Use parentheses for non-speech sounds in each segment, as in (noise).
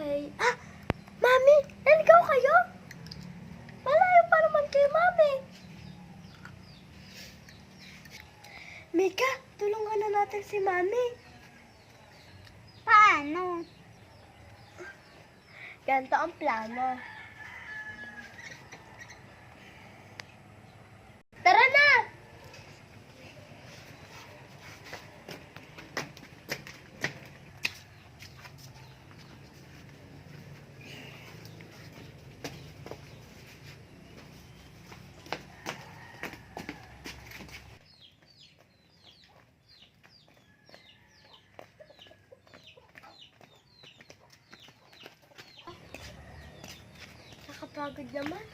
kay... Ah! Mami! Naligaw kayo? Malayo pa naman kay Mami. Mika, tulungan na natin si Mami. Paano? Ganito ang plano. Tara na! Nakapagod naman.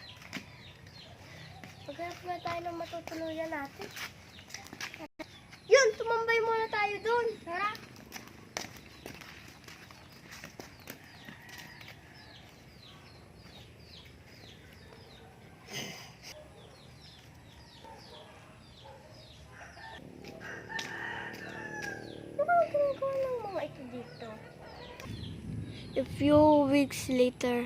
Maghanap na tayo ng matutuluyan natin. Yun! Tumambay muna tayo dun. Tara! Ano ginagawa ng mga ito dito? A few weeks later.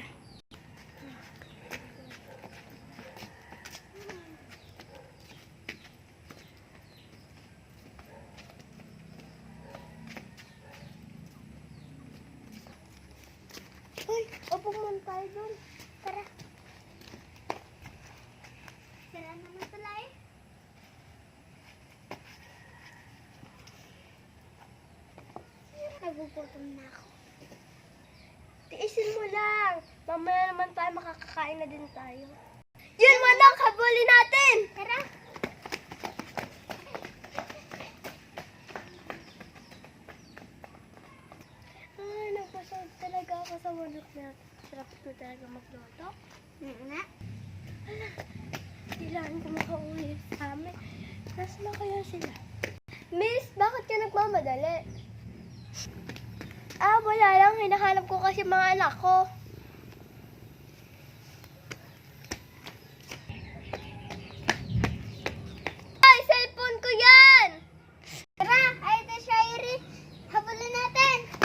Muna tayo dun. Tara. Sila naman pala eh. Nagugutom na ako. Tiisin mo lang. Mamaya naman tayo makakakain na din tayo. Yun, manang! Habulin natin! Tara. Ay, nagpasawag talaga manok na sarap ko talaga magluto. Mm nga. Kailangan ko makauwi sa amin. Nasaan na kaya sila? Miss, bakit ka nagmamadali? Ah, wala lang. Hinahanap ko kasi mga anak ko. Ay, cellphone ko yan! Tara, ay ito Shairi. Habulin natin.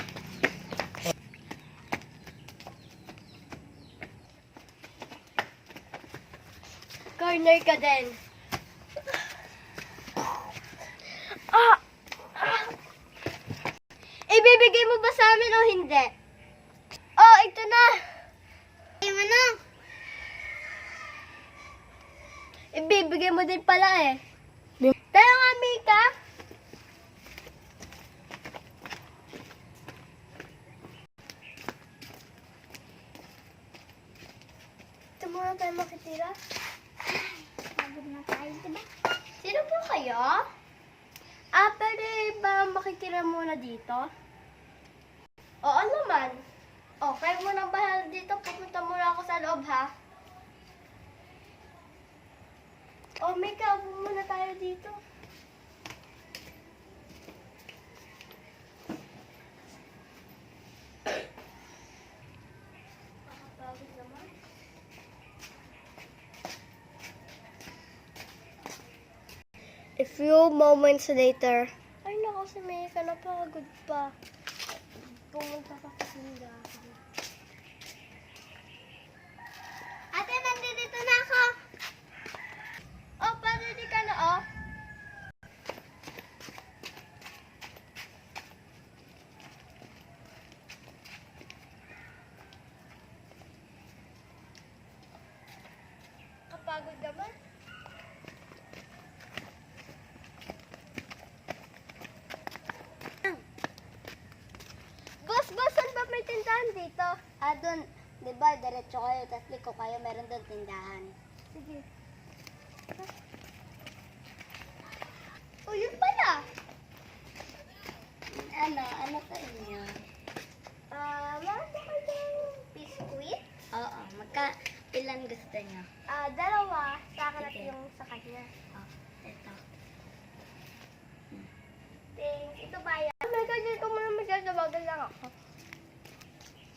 Corner ka din. Ah! ah. Ibibigay mo ba sa amin o hindi? Oh, ito na. Ay mo na. Ibibigay mo din pala eh. Tayo nga, Mika. Ito muna tayo makitira. Pagod na tayo, diba? Sino po kayo? Ah, pwede ba makitira muna dito? Oo naman. O, kayo muna bahala dito. Pupunta muna ako sa loob, ha? O, Mika, upo muna tayo dito. A few moments later. Ay, naku, si Mika, napagod pa. Pumunta ka sa tindahan. Ate, nandito na ako. Oh, pwede ka na, oh. Kapagod naman. Boss, boss, saan ba may tindahan dito? Ah, doon. Di ba, diretso kayo, tapos liko kayo, meron doon tindahan. Sige. Oh, yun pala. Ano, ano sa inyo? Ah, meron ba kayong biskuit? Oo, magka, ilan gusto nyo? Ah, dalawa. Sa akin at yung sa kanya. Oh, ito. Thanks. Ito ba yan? Oh my God, dito mo na magsasabagan lang ako.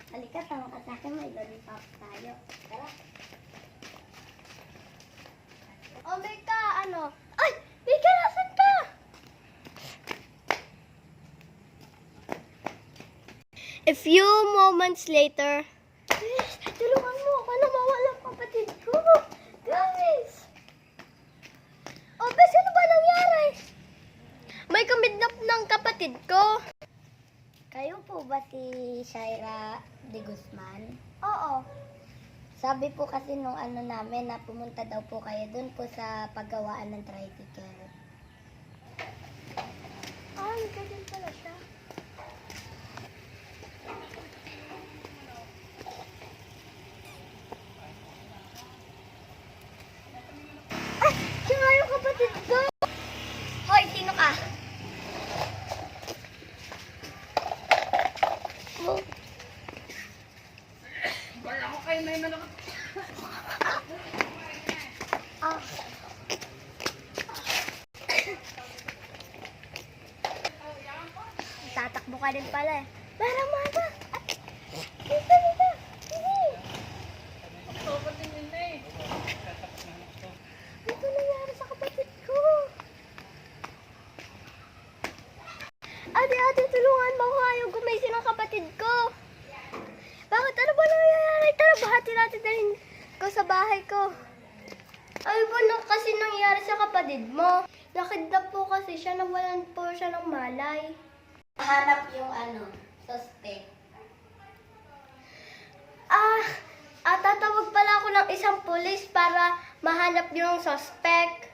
Halika, tama ka sa akin, may lollipop tayo. Tara. Oh, Mika, ano? Ay! Mika, nasan ka? A few moments later. Guys, tulungan mo ako na mawala ang kapatid ko. Guys! Oh, ano ba nangyari? May kumidnap ng kapatid ko. Kayo po ba si Shaira de Guzman? Oo. Sabi po kasi nung ano namin na pumunta daw po kayo dun po sa paggawaan ng tricycle. Ay, ganyan pala siya. Ay, siya nga yung kapatid ko. Hoy, sino ka? Oh. Ah. Tatakbo ka din pala eh. Mara, mara! Dito, dito! Ito nangyari sa kapatid ko. Ate, ate, tulungan mo ako. Ayaw gumising ng kapatid ko. Bakit? Ano ba nangyayari? Tara, bahati natin dalhin ko sa bahay ko. Ay, ba na kasi nangyari sa kapatid mo? Nakidnap po kasi siya, nawalan po siya ng malay. Hanap yung ano, suspect. Ah, ah, tatawag pala ako ng isang pulis para mahanap yung suspect.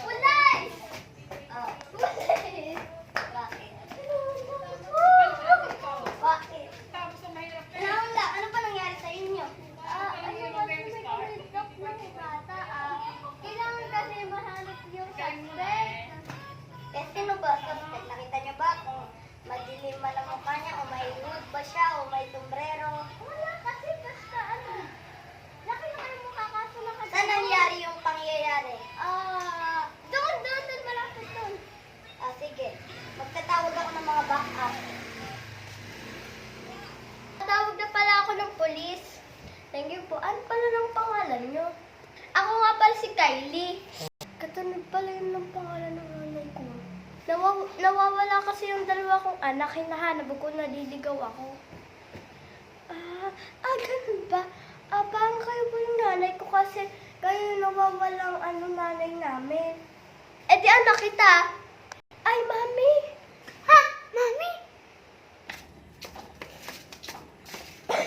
Pulis! Oh, Pulis! Kylie. Katanod pala yun ng pangalan ng nanay ko. Nawaw- nawawala kasi yung dalawa kong anak. Hinahanap ko, nadiligaw ako. Ah, ah, ganun ba? Ah, parang kayo po yung nanay ko kasi kayo yung nawawalang ano nanay namin. Eh di anak kita. Ay, mami. Ha? Mami? (coughs)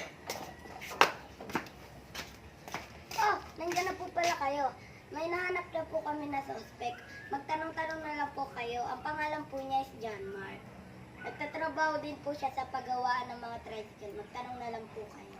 Oh, nandiyan na po pala kayo. May nahanap na po kami na suspect. Magtanong-tanong na lang po kayo. Ang pangalan po niya is John Mark. Nagtatrabaho din po siya sa paggawaan ng mga tricycle. Magtanong na lang po kayo.